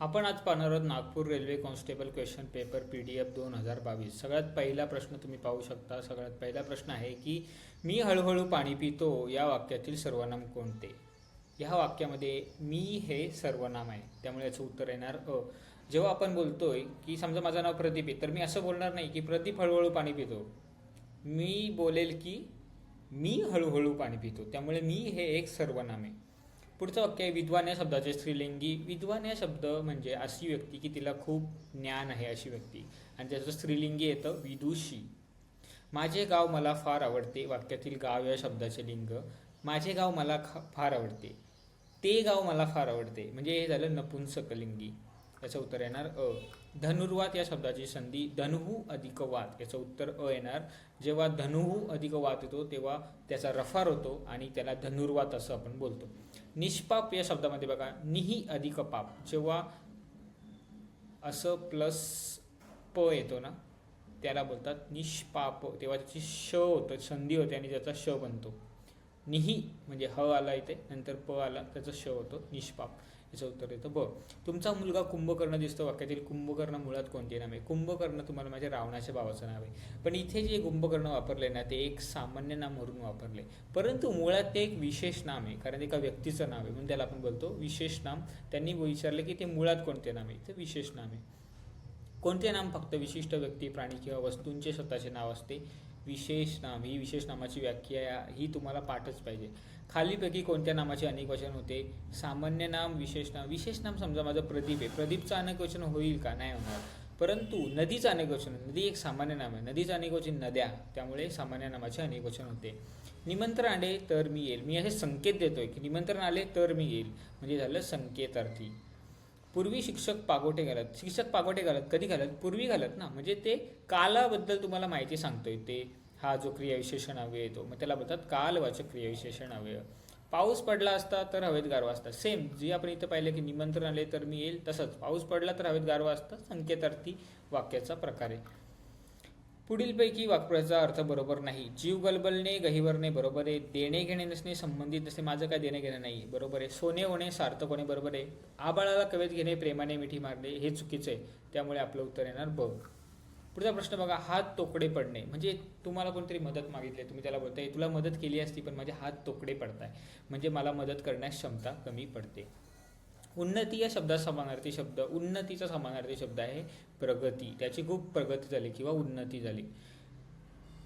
आपण आज पाहणार आहोत Nagpur railway constable question paper P D F दोन हजार बावीस. सगळ्यात पहिला प्रश्न तुम्ही पाहू शकता. सगळ्यात पहिला प्रश्न आहे की मी हळूहळू पाणी पितो या वाक्यातील सर्वनाम कोणते? ह्या वाक्यामध्ये मी हे सर्वनाम आहे. त्यामुळे याचं उत्तर येणार अ. जेव्हा आपण बोलतोय की समजा माझं नाव प्रदीप आहे तर मी असं बोलणार नाही की प्रदीप हळूहळू पाणी पितो. मी बोलेल की मी हळूहळू पाणी पितो. त्यामुळे मी हे एक सर्वनाम आहे. पुढचं वाक्य आहे विद्वान या शब्दाचे स्त्रीलिंगी. विद्वान या शब्द म्हणजे अशी व्यक्ती की तिला खूप ज्ञान आहे अशी व्यक्ती. आणि त्याचं स्त्रीलिंगी येतं विदुषी. माझे गाव मला फार आवडते वाक्यातील गाव या शब्दाचे लिंग. माझे गाव मला फार आवडते. ते गाव मला फार आवडते. म्हणजे हे झालं नपुंसकलिंगी. याचं उत्तर येणार अ. धनुर्वात या शब्दाची संधी धनुहू अधिक वात. याचं उत्तर अ येणार. जेव्हा धनुहू अधिक वात येतो तेव्हा त्याचा रफार होतो आणि त्याला धनुर्वात असं आपण बोलतो. निष्पाप या शब्दामध्ये बघा निही अधिक पाप. जेव्हा असं प्लस प येतो ना त्याला बोलतात निष्पाप. तेव्हा त्याची श होतं संधी होते आणि त्याचा श बनतो. निही म्हणजे ह आला इथे नंतर प आला त्याचा श होतो निष्पाप. याचं उत्तर येतं ब तुमचा मुलगा कुंभकर्ण दिसतो वाक्यातील. कुंभकर्ण मुळात कोणते नाव आहे? कुंभकर्ण तुम्हाला माझ्या रावणाच्या भावाचं नाव आहे. पण इथे जे कुंभकर्ण वापरले ना ते एक सामान्य नाम म्हणून वापरले. परंतु मुळात ते एक विशेष नाम आहे. कारण एका व्यक्तीचं नाव आहे. म्हणून त्याला आपण बोलतो विशेष नाम. त्यांनी विचारले की ते मुळात कोणते नाम आहे? ते विशेष नाम आहे. कोणते नाम फक्त विशिष्ट व्यक्ती प्राणी किंवा वस्तूंचे स्वतःचे नाव असते? विशेष नाम ही विशेष नामाची व्याख्या ही तुम्हाला पाठच पाहिजे. खालीपैकी कोणत्या नामाचे अनेक वचन होते? सामान्य नाम विशेष नाम विशेष नाम समजा माझं प्रदीप आहे. प्रदीपचं अनेक वचन होईल का? नाही होणार. परंतु नदीचं अनेक वचन नदी एक सामान्य नाम आहे. नदीचं अनेक वचन नद्या त्यामुळे सामान्य नामाचे अनेक वचन होते. निमंत्रण आले तर मी येईल. मी असे संकेत देतोय की निमंत्रण आले तर मी येईल. म्हणजे झालं संकेतार्थी. पूर्वी शिक्षक पागोटे घालत शिक्षक पागोटे घालत कधी घालत? पूर्वी घालत ना. म्हणजे ते कालाबद्दल तुम्हाला माहिती सांगतोय ते. हा जो क्रियाविशेषण अव्यय येतो मग त्याला बोलतात कालवाचक क्रियाविशेषण अव्यय पाऊस पडला असता तर हवेत गारवा असता. सेम जे आपण इथं पाहिलं की निमंत्रण आले तर मी येईल तसंच. पाऊस पडला तर हवेत गारवा असता संकेतार्थी वाक्याचा प्रकार आहे. पुढीलपैकी वाक्याचा अर्थ बरोबर नाही. जीव गलबलणे गहिवरणे बरोबर आहे. देणे घेणे नसणे संबंधित नसणे. माझं काय देणे घेणे नाही. बरोबर आहे. सोने होणे सार्थक होणे बरोबर आहे. आबाळाला कवेत घेणे प्रेमाने मिठी मारणे हे चुकीचं आहे. त्यामुळे आपलं उत्तर येणार ब पुढचा प्रश्न बघा. हात तोकडे पडणे. म्हणजे तुम्हाला कोणतरी मदत मागितली तुम्ही त्याला बोलताय तुला मदत केली असती पण माझे हात तोकडे पडताय. म्हणजे मला मदत करण्यास क्षमता कमी पडते. उन्नती या शब्दात समानार्थी शब्द उन्नतीचा समानार्थी शब्द आहे प्रगती. त्याची खूप प्रगती झाली किंवा उन्नती झाली.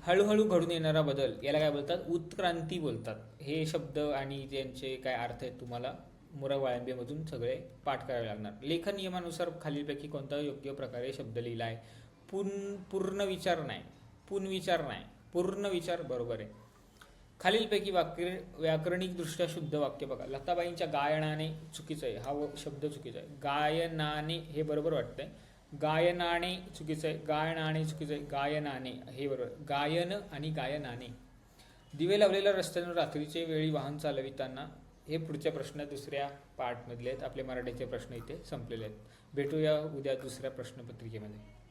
हळूहळू घडून येणारा बदल याला काय बोलतात? उत्क्रांती बोलतात. हे शब्द आणि त्यांचे काय अर्थ आहेत तुम्हाला? मुरा वाळंबेमधून सगळे पाठ करावे लागणार. लेखन नियमानुसार खालीलपैकी कोणता योग्य प्रकारे शब्द लिहिला आहे. पूर्ण पूर्ण विचार नाही. पूर्ण विचार नाही. पूर्ण विचार बरोबर आहे. खालीलपैकी वाक्य व्याकरणिकदृष्ट्या शुद्ध वाक्य बघा. लताबाईंच्या गायनाने चुकीचं आहे. हा व- शब्द चुकीचा आहे. गायनाने हे बरोबर वाटतंय. गायनाने चुकीचं आहे. गायनाने चुकीचं आहे. गायनाने हे बरोबर. गायन आणि गायनाने. दिवे लावलेल्या रस्त्यानं रात्रीचे वेळी वाहन चालविताना हे पुढच्या प्रश्न दुसऱ्या पार्टमधले आहेत. आपले मराठीचे प्रश्न इथे संपलेले आहेत. भेटूया उद्या दुसऱ्या प्रश्नपत्रिकेमध्ये.